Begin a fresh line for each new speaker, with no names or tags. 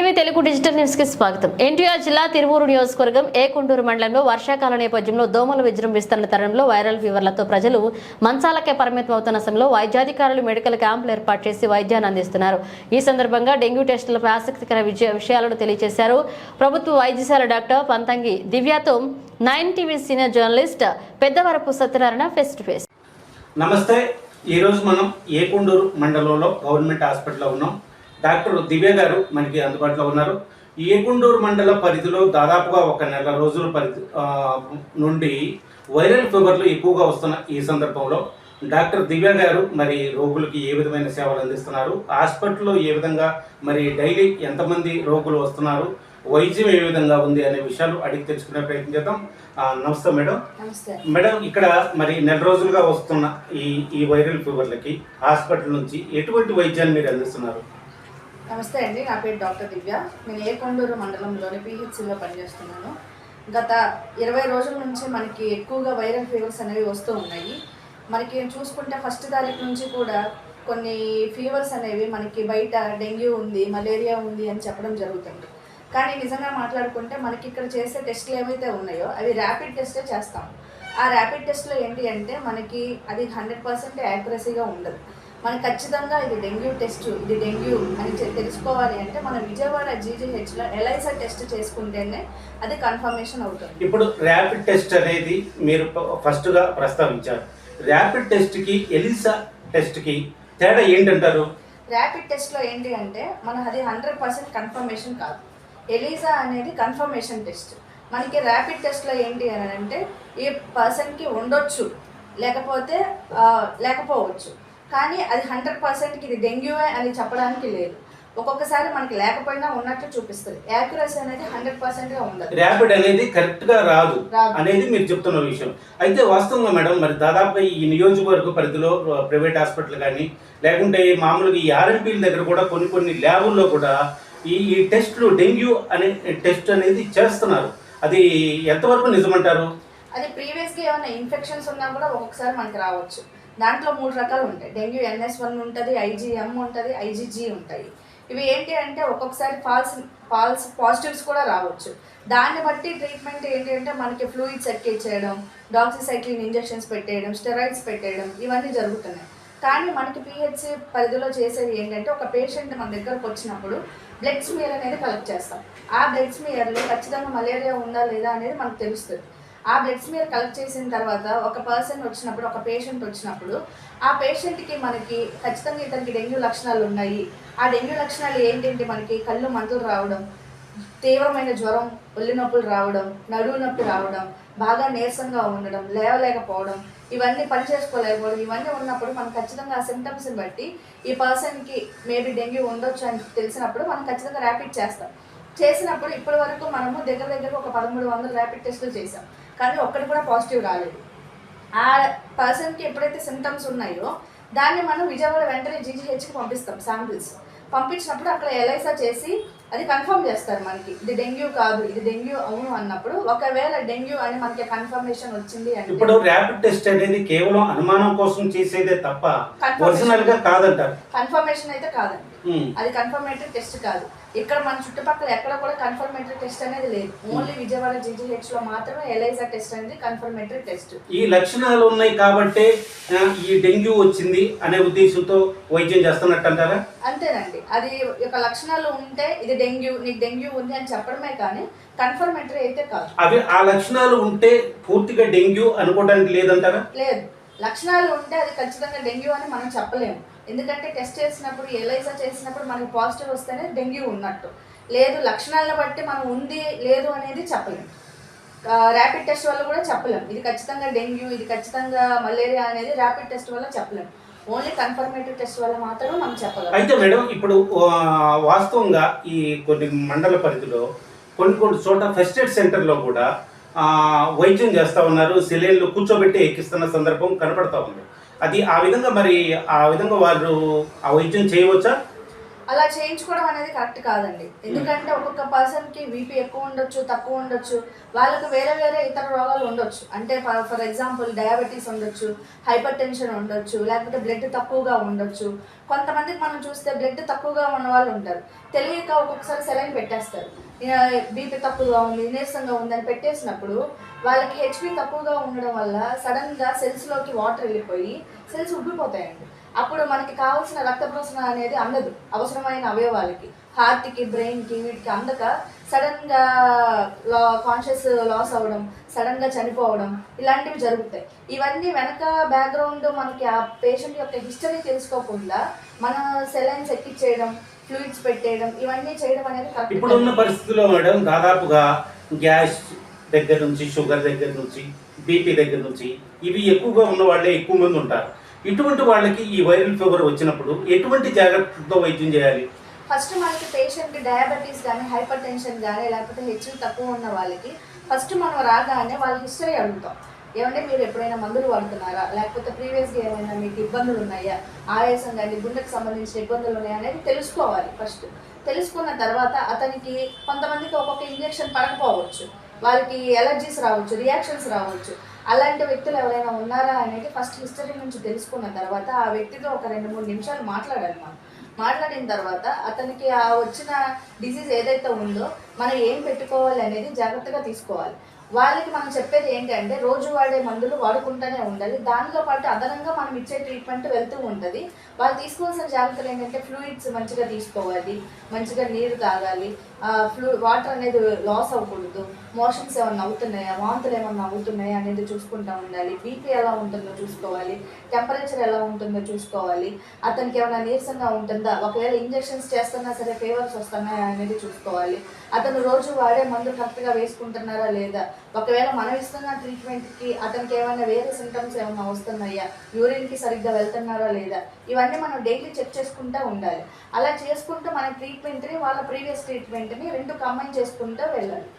NTV Telugu digital న్యూస్కి స్వాగతం. ఎన్టీఆర్ జిల్లా తిరువూరు నియోజకవర్గం ఏకొండూరు మండలంలో వర్షాకాల నేపథ్యంలో దోమలు విజృంభిస్తున్న తరుణంలో వైరల్ ఫీవర్లతో ప్రజలు మంచాలకే పరిమితం అవుతున్న సమయంలో వైద్యాధికారులు మెడికల్ క్యాంపులు ఏర్పాటు చేసి వైద్యాన్ని అందిస్తున్నారు. ఈ సందర్భంగా డెంగ్యూ టెస్టులపై ఆసక్తికర విజయ విషయాలను తెలియజేశారు. ప్రభుత్వ వైద్యశాల doctor Panthangi దివ్యాతో nine TV senior journalist Peddavarapu Satyanarayana face to face.
నమస్తే. ఈరోజు మనం ఏకొండూరు మండలంలో గవర్నమెంట్ హాస్పిటల్లో ఉన్నాం. డాక్టర్ దివ్య గారు మనకి అందుబాటులో ఉన్నారు. ఈ ఏకొండూరు మండల పరిధిలో దాదాపుగా ఒక నెల రోజుల పరిధి నుండి వైరల్ ఫీవర్లు ఎక్కువగా వస్తున్న ఈ సందర్భంలో డాక్టర్ దివ్య గారు మరి రోగులకి ఏ విధమైన సేవలు అందిస్తున్నారు? హాస్పిటల్లో ఏ విధంగా మరి డైలీ ఎంతమంది రోగులు వస్తున్నారు? వైద్యం ఏ విధంగా ఉంది అనే విషయాలు అడిగి తెలుసుకునే ప్రయత్నం చేద్దాం. నమస్తే మేడం. మేడం ఇక్కడ మరి నెల రోజులుగా వస్తున్న ఈ ఈ వైరల్ ఫీవర్లకి హాస్పిటల్ నుంచి ఎటువంటి వైద్యాన్ని మీరు అందిస్తున్నారు?
నమస్తే అండి నా పేరు డాక్టర్ దివ్య. నేను ఏకొండూరు మండలంలోని పిహెచ్సిలో పనిచేస్తున్నాను. గత ఇరవై రోజుల నుంచి మనకి ఎక్కువగా వైరల్ ఫీవర్స్ అనేవి వస్తూ ఉన్నాయి. మనకి చూసుకుంటే ఫస్ట్ తారీఖు నుంచి కూడా కొన్ని ఫీవర్స్ అనేవి మనకి బయట డెంగ్యూ ఉంది మలేరియా ఉంది అని చెప్పడం జరుగుతుంది. కానీ నిజంగా మాట్లాడుకుంటే మనకి ఇక్కడ చేసే టెస్టులు ఏవైతే ఉన్నాయో అవి ర్యాపిడ్ టెస్టే చేస్తాం ఆ ర్యాపిడ్ టెస్ట్లో ఏంటి అంటే మనకి అది హండ్రెడ్ పర్సెంట్ యాక్యురసీగా ఉండదు. మనకి ఖచ్చితంగా ఇది డెంగ్యూ టెస్ట్ ఇది డెంగ్యూ అని తెలుసుకోవాలి అంటే మన విజయవాడ జీజీహెచ్లో ఎలైసా టెస్ట్ చేసుకుంటేనే అది కన్ఫర్మేషన్ అవుతుంది.
ఇప్పుడు ర్యాపిడ్ టెస్ట్ అనేది మీరు ఫస్ట్గా ప్రస్తావించారు. ర్యాపిడ్ టెస్ట్కి ఎలిసా టెస్ట్కి తేడా ఏంటంటారు?
ర్యాపిడ్ టెస్ట్లో ఏంటి అంటే మన అది హండ్రెడ్ పర్సెంట్ కన్ఫర్మేషన్ కాదు. ఎలీజా అనేది కన్ఫర్మేషన్ టెస్ట్. మనకి ర్యాపిడ్ టెస్ట్లో ఏంటి అని అంటే ఈ పర్సన్కి ఉండొచ్చు లేకపోతే లేకపోవచ్చు. కానీ అది హండ్రెడ్ పర్సెంట్కి ఇది డెంగ్యూవే అని చెప్పడానికి లేదు. ఒక్కొక్కసారి మనకి లేకపోయినా ఉన్నట్లు చూపిస్తుంది. యాక్యురసీ అనేది హండ్రెడ్ పర్సెంట్గా ఉండదు.
ర్యాపిడ్ అనేది కరెక్ట్గా రాదు
రాదు.
అనేది మీరు చెప్తున్న విషయం. అయితే వాస్తవంగా మేడం మరి దాదాపు ఈ నియోజకవర్గ పరిధిలో ప్రైవేట్ హాస్పిటల్ కానీ లేకుంటే మామూలుగా ఈ ఆర్ఎంపీల దగ్గర కూడా కొన్ని కొన్ని ల్యాబుల్లో కూడా ఈ ఈ టెస్ట్లు డెంగ్యూ అనే టెస్ట్ అనేది చేస్తున్నారు. అది ఎంతవరకు నిజమంటారు?
అది ప్రీవియస్గా ఏమైనా ఇన్ఫెక్షన్స్ ఉన్నా కూడా ఒక్కొక్కసారి మనకి రావచ్చు. దాంట్లో మూడు రకాలు ఉంటాయి. డెంగ్యూ ఎన్ఎస్ వన్ ఉంటుంది ఐజీఎం ఉంటుంది ఐజీజీ ఉంటాయి. ఇవి ఏంటి అంటే ఒక్కొక్కసారి ఫాల్స్ ఫాల్స్ పాజిటివ్స్ కూడా రావచ్చు. దాన్ని బట్టి ట్రీట్మెంట్ ఏంటి అంటే మనకి ఫ్లూయిడ్ ఎక్కేట్ చేయడం డాక్సిసైక్లిన్ ఇంజెక్షన్స్ పెట్టేయడం స్టెరాయిడ్స్ పెట్టేయడం ఇవన్నీ జరుగుతున్నాయి. కానీ మనకి పిహెచ్సి పరిధిలో చేసేది ఏంటంటే ఒక పేషెంట్ మన దగ్గరకు వచ్చినప్పుడు బ్లడ్ స్మియర్ అనేది కలెక్ట్ చేస్తాం. ఆ బ్లడ్ స్మియర్లో ఖచ్చితంగా మలేరియా ఉందా లేదా అనేది మనకు తెలుస్తుంది. ఆ బ్లడ్ స్మియర్ కలెక్ట్ చేసిన తర్వాత ఒక పర్సన్ వచ్చినప్పుడు ఒక పేషెంట్ వచ్చినప్పుడు ఆ పేషెంట్కి మనకి ఖచ్చితంగా ఇతనికి డెంగ్యూ లక్షణాలు ఉన్నాయి. ఆ డెంగ్యూ లక్షణాలు ఏంటంటే మనకి కళ్ళు మంటలు రావడం తీవ్రమైన జ్వరం ఒళ్ళు నొప్పులు రావడం నడువు నొప్పి రావడం బాగా నీరసంగా ఉండడం లేవలేకపోవడం ఇవన్నీ పని చేసుకోలేకపోవడం ఇవన్నీ ఉన్నప్పుడు మనం ఖచ్చితంగా ఆ సిమ్టమ్స్ని బట్టి ఈ పర్సన్కి మేబీ డెంగ్యూ ఉండొచ్చు అని తెలిసినప్పుడు మనం ఖచ్చితంగా ర్యాపిడ్ చేస్తాం. చేసినప్పుడు ఇప్పటి వరకు మనము దగ్గర దగ్గర ఒక పదమూడు వందల ర్యాపిడ్ టెస్టులు చేసాం కానీ ఒక్కటి కూడా పాజిటివ్ రాలేదు. ఆ పర్సన్కి ఎప్పుడైతే సిమ్టమ్స్ ఉన్నాయో దాన్ని మనం విజయవాడ వెంటనే జీజీహెచ్కి పంపిస్తాం శాంపిల్స్ పంపించినప్పుడు అక్కడ ఎలైసా చేసి అది కన్ఫర్మ్ చేస్తారు మనకి. ఇది డెంగ్యూ కాదు ఇది డెంగ్యూ అవును అన్నప్పుడు ఒకవేళ డెంగ్యూ అని మనకి కన్ఫర్మేషన్ వచ్చింది
ఇప్పుడు
అంటే
ర్యాపిడ్ టెస్ట్ అనేది కేవలం అనుమానం కోసం చేసేదే తప్ప. ఒరిజినల్గా కాదంటారు.
కన్ఫర్మేషన్ అయితే కాదండి. అది కన్ఫర్మేటరీ టెస్ట్ కాదు. ఇక్కడ మన చుట్టుపక్కల ఎక్కడ కూడా కన్ఫర్మేటరీ టెస్ట్ అనేది లేదు. ఓన్లీ విజయవాడ జీజీహెచ్లో మాత్రమే ఎలైజా టెస్ట్ అనేది కన్ఫర్మేటరీ టెస్ట్
ఈ లక్షణాలు ఉన్నాయి కాబట్టే ఈ డెంగ్యూ వచ్చింది అనే ఉద్దేశంతో వైద్యం చేస్తున్నట్టు అంటారా?
అంతేనండి. అది యొక్క లక్షణాలు ఉంటే ఇది డెంగ్యూ నీకు డెంగ్యూ ఉంది అని చెప్పడమే కానీ కన్ఫర్మేటరీ అయితే కాదు.
అవి ఆ లక్షణాలు ఉంటే పూర్తిగా డెంగ్యూ అనుకోవడానికి లేదంటారా?
లేదు. లక్షణాలు ఉంటే అది ఖచ్చితంగా డెంగ్యూ అని మనం చెప్పలేము. ఎందుకంటే టెస్ట్ చేసినప్పుడు ఎలైజా చేసినప్పుడు మనకి పాజిటివ్ వస్తేనే డెంగ్యూ ఉన్నట్టు. లేదు లక్షణాలను బట్టి మనం ఉంది లేదు అనేది చెప్పలేము ర్యాపిడ్ టెస్ట్ వల్ల కూడా చెప్పలేం. ఇది ఖచ్చితంగా డెంగ్యూ ఇది ఖచ్చితంగా మలేరియా అనేది ర్యాపిడ్ టెస్ట్ వల్ల చెప్పలేం. ఓన్లీ కన్ఫర్మేటివ్ టెస్ట్ వల్ల మాత్రమే మనం చెప్పలేం
అయితే మేడం ఇప్పుడు వాస్తవంగా ఈ కొన్ని మండల పరిధిలో కొన్ని కొన్ని చోట ఫస్ట్ ఎయిడ్ సెంటర్లో కూడా వైద్యం చేస్తూ ఉన్నారు. సిలైన్లు కూర్చోబెట్టి ఎక్కిస్తున్న సందర్భం కనపడతా ఉంది. అది ఆ విధంగా మరి ఆ విధంగా వాళ్ళు ఆ వైద్యం చేయవచ్చా?
అలా చేయించుకోవడం అనేది కరెక్ట్ కాదండి. ఎందుకంటే ఒక్కొక్క పర్సన్కి బీపీ ఎక్కువ ఉండొచ్చు తక్కువ ఉండొచ్చు వాళ్ళకి వేరే వేరే ఇతర రోగాలు ఉండొచ్చు. అంటే ఫర్ ఫర్ ఎగ్జాంపుల్ డయాబెటీస్ ఉండొచ్చు హైపర్ టెన్షన్ ఉండొచ్చు లేకపోతే బ్లడ్ తక్కువగా ఉండొచ్చు. కొంతమందికి మనం చూస్తే బ్లడ్ తక్కువగా ఉన్న వాళ్ళు ఉంటారు. తెలియక ఒక్కొక్కసారి సెలైన్ పెట్టేస్తారు. బీపీ తక్కువగా ఉంది నీరసంగా ఉందని పెట్టేసినప్పుడు వాళ్ళకి హెచ్పి తక్కువగా ఉండడం వల్ల సడన్గా సెల్స్లోకి వాటర్ వెళ్ళిపోయి సెల్స్ ఉబ్బిపోతాయండి. అప్పుడు మనకి కావాల్సిన రక్త ప్రసరణ అనేది అందదు. అవసరమైన అవయవాలకి హార్ట్కి బ్రెయిన్కి వీటికి అందక సడన్గా లా కాన్షియస్ లాస్ అవ్వడం సడన్గా చనిపోవడం ఇలాంటివి జరుగుతాయి. ఇవన్నీ వెనక బ్యాక్గ్రౌండ్ మనకి ఆ పేషెంట్ యొక్క హిస్టరీ తెలుసుకోకుండా మన సెలైన్స్ ఎక్కిచ్చేయడం ఫ్లూయిడ్స్ పెట్టేయడం ఇవన్నీ చేయడం అనేది కరెక్ట్
ఇప్పుడున్న పరిస్థితుల్లో మేడం దాదాపుగా గ్యాస్ దగ్గర నుంచి షుగర్ దగ్గర నుంచి బీపీ దగ్గర నుంచి ఇవి ఎక్కువగా ఉన్న వాళ్ళే ఎక్కువ మంది ఉంటారు. ఇటువంటి వాళ్ళకి ఈ వైరల్ ఫీవర్ వచ్చినప్పుడు ఎటువంటి జాగ్రత్తతో వైద్యం చేయాలి?
ఫస్ట్ మనకి పేషెంట్ డయాబెటీస్ కానీ హైపర్ టెన్షన్ కానీ లేకపోతే హెచ్వి తక్కువ ఉన్న వాళ్ళకి ఫస్ట్ మనం రాగానే వాళ్ళ హిస్టరీ అడుగుతాం. ఏమంటే మీరు ఎప్పుడైనా మందులు వాడుతున్నారా? లేకపోతే ప్రీవియస్గా ఏమైనా మీకు ఇబ్బందులు ఉన్నాయా? ఆయాసం కానీ గుండెకు సంబంధించిన ఇబ్బందులు ఉన్నాయా అనేది తెలుసుకోవాలి ఫస్ట్. తెలుసుకున్న తర్వాత అతనికి కొంతమందికి ఒక్కొక్క ఇంజెక్షన్ పడకపోవచ్చు. వాళ్ళకి ఎలర్జీస్ రావచ్చు రియాక్షన్స్ రావచ్చు. అలాంటి వ్యక్తులు ఎవరైనా ఉన్నారా అనేది ఫస్ట్ హిస్టరీ నుంచి తెలుసుకున్న తర్వాత ఆ వ్యక్తితో ఒక రెండు మూడు నిమిషాలు మాట్లాడాలి మనం. మాట్లాడిన తర్వాత అతనికి ఆ వచ్చిన డిసీజ్ ఏదైతే ఉందో మనం ఏం పెట్టుకోవాలి అనేది జాగ్రత్తగా తీసుకోవాలి. వాళ్ళకి మనం చెప్పేది ఏంటంటే రోజు వాడే మందులు వాడుకుంటూనే ఉండాలి. దానితో పాటు అదనంగా మనం ఇచ్చే ట్రీట్మెంట్ వెళ్తూ ఉంటుంది. వాళ్ళు తీసుకోవాల్సిన జాగ్రత్తలు ఏంటంటే ఫ్లూయిడ్స్ మంచిగా తీసుకోవాలి మంచిగా నీరు తాగాలి ఫ్లూ వాటర్ అనేది లాస్ అవ్వకూడదు మోషన్స్ ఏమన్నా అవుతున్నాయా వాంతులు ఏమన్నా అవుతున్నాయా అనేది చూసుకుంటూ ఉండాలి. బీపీ ఎలా ఉంటుందో చూసుకోవాలి. టెంపరేచర్ ఎలా ఉంటుందో చూసుకోవాలి. అతనికి ఏమైనా నీరసంగా ఉంటుందా? ఒకవేళ ఇంజెక్షన్స్ చేస్తున్నా సరే ఫీవర్స్ వస్తున్నాయా అనేది చూసుకోవాలి. అతను రోజు వాడే మందులు కరెక్ట్గా వేసుకుంటున్నారా లేదా? ఒకవేళ మనం ఇస్తున్న ట్రీట్మెంట్కి అతనికి ఏమైనా వేరే సిమ్టమ్స్ ఏమైనా వస్తున్నాయా? యూరిన్కి సరిగ్గా వెళ్తున్నారా లేదా? ఇవన్నీ మనం డైలీ చెక్ చేసుకుంటూ ఉండాలి. అలా చేసుకుంటూ మన ట్రీట్మెంట్ని వాళ్ళ ప్రీవియస్ ట్రీట్మెంట్ని రెండు కంబైన్ చేసుకుంటూ వెళ్ళాలి.